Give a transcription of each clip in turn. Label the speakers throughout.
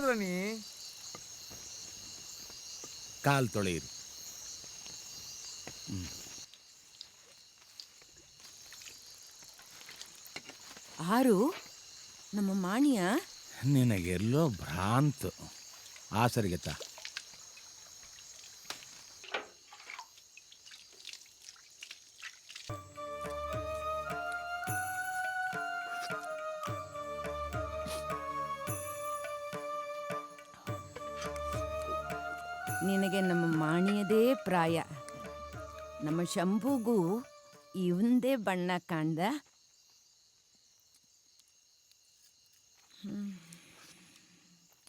Speaker 1: ಯಾರು
Speaker 2: ನೀ?
Speaker 1: ಕಾಲ್ ತೊಳೆಯಿರಿ.
Speaker 3: ಆರು ನಮ್ಮ ಮಾಣಿಯ?
Speaker 1: ನಿನಗೆಲ್ಲೋ ಭ್ರಾಂತ್. ಆಸರಿಗೆ
Speaker 3: ನಿನಗೆ ನಮ್ಮ ಮಾಣಿಯದೇ ಪ್ರಾಯ. ನಮ್ಮ ಶಂಭುಗೂ ಇವಂದೇ ಬಣ್ಣ ಕಾಣ್ದ.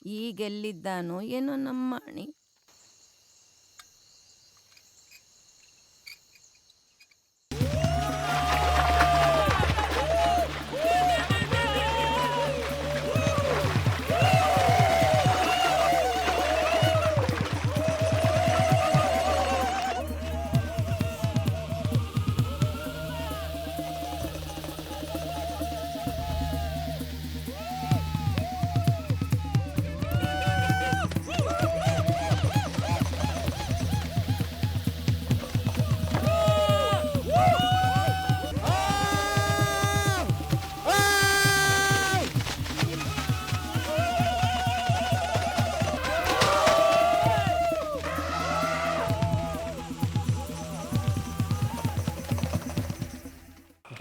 Speaker 3: ಈಗೆಲ್ಲಿದ್ದಾನೋ ಏನೋ ನಮ್ಮ ಮಾಣಿ.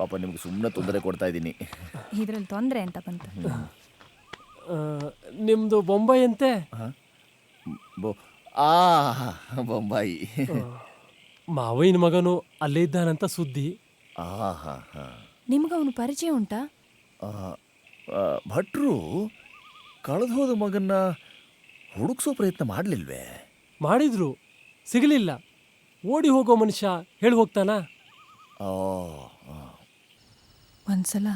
Speaker 4: ಪಾಪ ನಿಮ್ಗೆ ಸುಮ್ಮನೆ ತೊಂದರೆ ಕೊಡ್ತಾ ಇದ್ದೀನಿ.
Speaker 5: ಇದ್ರಲ್ಲಿ ತೊಂದರೆ ಅಂತ ಬಂತು.
Speaker 6: ಆ, ನಿಮ್ದು ಬೊಂಬೈ ಅಂತೆ?
Speaker 4: ಬೊ ಆ ಬೊಂಬಾಯಿ.
Speaker 6: ಮಾವಯ್ಯನ ಮಗನು ಅಲ್ಲೇ ಇದ್ದಾನಂತ ಸುದ್ದಿ.
Speaker 4: ಆ ಹಾ ಹಾ.
Speaker 5: ನಿಮ್ಗೆ ಅವನು ಪರಿಚಯ ಉಂಟಾ?
Speaker 4: ಭಟ್ರು ಕಳೆದು ಹೋದ ಮಗನ್ನ ಹುಡುಕ್ಸೋ ಪ್ರಯತ್ನ ಮಾಡಲಿಲ್ವೇ?
Speaker 6: ಮಾಡಿದ್ರು. ಸಿಗಲಿಲ್ಲ. ಓಡಿ ಹೋಗೋ ಮನುಷ್ಯ ಹೇಳಿ ಹೋಗ್ತಾನಾ?
Speaker 4: ಓ
Speaker 5: ಒಂದ್ಸಲ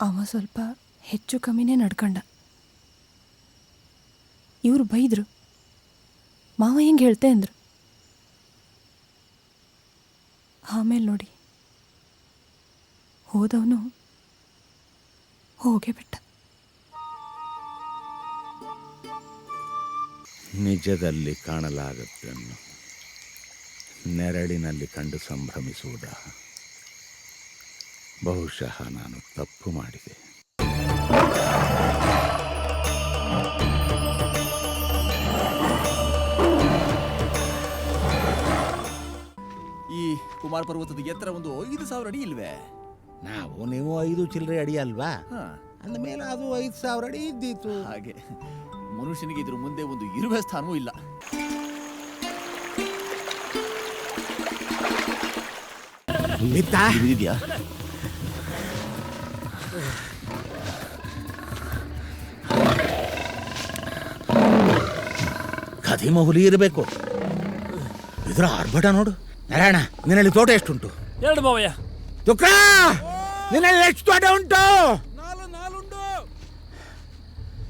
Speaker 5: ಅವ ಸ್ವಲ್ಪ ಹೆಚ್ಚು ಕಮ್ಮಿನೇ ನಡ್ಕಂಡ. ಇವರು ಬೈದ್ರು. ಮಾವ ಹೆಂಗೆ ಹೇಳ್ತೆ ಅಂದರು. ಆಮೇಲೆ ನೋಡಿ ಹೋದವನು ಹೋಗೇ ಬಿಟ್ಟ.
Speaker 1: ನಿಜದಲ್ಲಿ ಕಾಣಲಾಗದ್ದನ್ನು ನೆರಳಿನಲ್ಲಿ ಕಂಡು ಸಂಭ್ರಮಿಸುವುದ? ಬಹುಶಃ ನಾನು ತಪ್ಪು ಮಾಡಿದೆ.
Speaker 4: ಈ ಕುಮಾರ ಪರ್ವತದ ಎತ್ತರ ಒಂದು ಐದು ಸಾವಿರ ಅಡಿ ಇಲ್ವೇ?
Speaker 1: ನಾವು ನೀವು ಐದು ಚಿಲ್ಲರೆ ಅಡಿ ಅಲ್ವಾ?
Speaker 4: ಹಾ.
Speaker 1: ಅಂದಮೇಲೆ ಅದು ಐದು ಸಾವಿರ ಅಡಿ ಇದ್ದಿತ್ತು.
Speaker 4: ಹಾಗೆ. ಮನುಷ್ಯನಿಗೆ ಇದ್ರ ಮುಂದೆ ಒಂದು ಇರುವೆ ಸ್ಥಾನವೂ ಇಲ್ಲ.
Speaker 1: ಬಿತ್ತಾ ಕದಿಮ ಹುಲಿ ಇರಬೇಕು. ಇದರ ಆರ್ಭಟ ನೋಡು. ನಾರಾಯಣ ನಿನ್ನಲ್ಲಿ ತೋಟ ಎಷ್ಟುಂಟು?
Speaker 6: ಎರಡು ಮಾವಯ್ಯ.
Speaker 1: ತುಕ್ಕ ನಿನ್ನಲ್ಲಿ ಎಷ್ಟು ತೋಟ ಉಂಟು?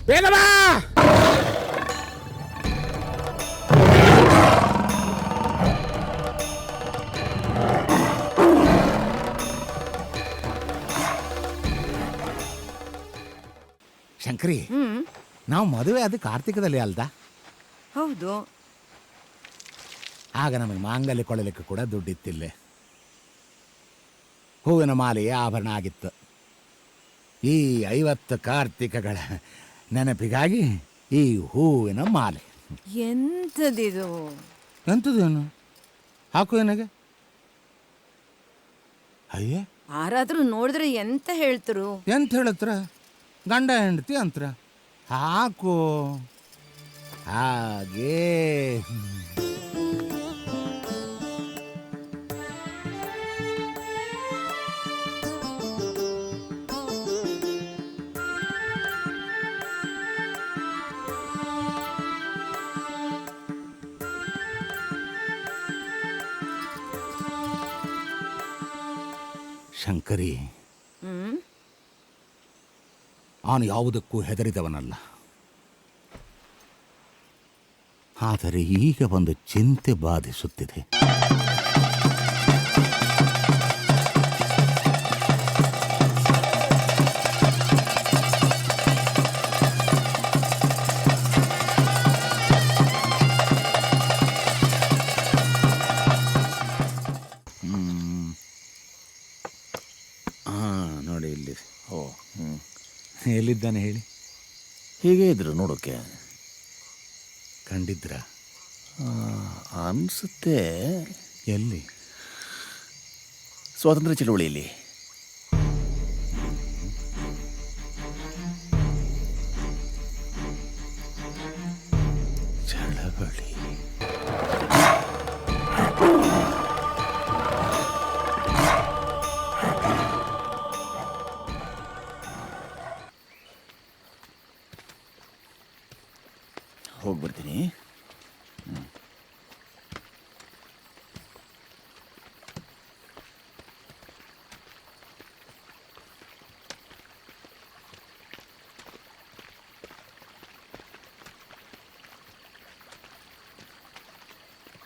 Speaker 1: ಬೇಗ ಬಾ! ಶಂಕರಿ ನಾವು ಮದುವೆ ಅದು ಕಾರ್ತಿಕದಲ್ಲಿ ಅಲ್ದಾ?
Speaker 3: ಹೌದು.
Speaker 1: ಆಗ ನಮಗೆ ಮಾಂಗಲ್ಯ ಕೊಳ್ಳಲಿಕ್ಕೆ ಕೂಡ ದುಡ್ಡಿತ್ತಿಲ್ಲ. ಹೂವಿನ ಮಾಲೆಯೇ ಆಭರಣ ಆಗಿತ್ತು. ಈ ಐವತ್ತು ಕಾರ್ತಿಕಗಳ ನೆನಪಿಗಾಗಿ ಈ ಹೂವಿನ ಮಾಲೆ.
Speaker 3: ಎಂಥದಿದು?
Speaker 1: ಎಂಥದ್ದೇನು ಹಾಕು ನನಗೆ ಅಯ್ಯೇ.
Speaker 3: ಯಾರಾದ್ರೂ ನೋಡಿದ್ರೆ ಎಂತ ಹೇಳ್ತರು?
Speaker 1: ಎಂತ ಹೇಳತ್ರ? ಗಂಡ ಹೆಂಡತಿ ಅಂತ್ರ. ಹಾಕು. ಹಾಗೇ. ಶಂಕರಿ
Speaker 3: ಹ್ಮ್?
Speaker 1: ಅವನು ಯಾವುದಕ್ಕೂ ಹೆದರಿದವನಲ್ಲ. ಆದರೆ ಈಗ ಒಂದು ಚಿಂತೆ ಬಾಧಿಸುತ್ತಿದೆ.
Speaker 4: ಹಾಂ ನೋಡಿ ಇಲ್ಲಿ.
Speaker 1: ಓ ಎಲ್ಲಿದ್ದಾನೆ ಹೇಳಿ?
Speaker 4: ಹೀಗೆ ಇದ್ರು ನೋಡೋಕೆ.
Speaker 1: ಕಂಡಿದ್ರ?
Speaker 4: ಅನಿಸುತ್ತೆ.
Speaker 1: ಎಲ್ಲಿ?
Speaker 4: ಸ್ವಾತಂತ್ರ್ಯ ಚಳವಳಿಯಲ್ಲಿ.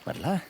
Speaker 4: வரல.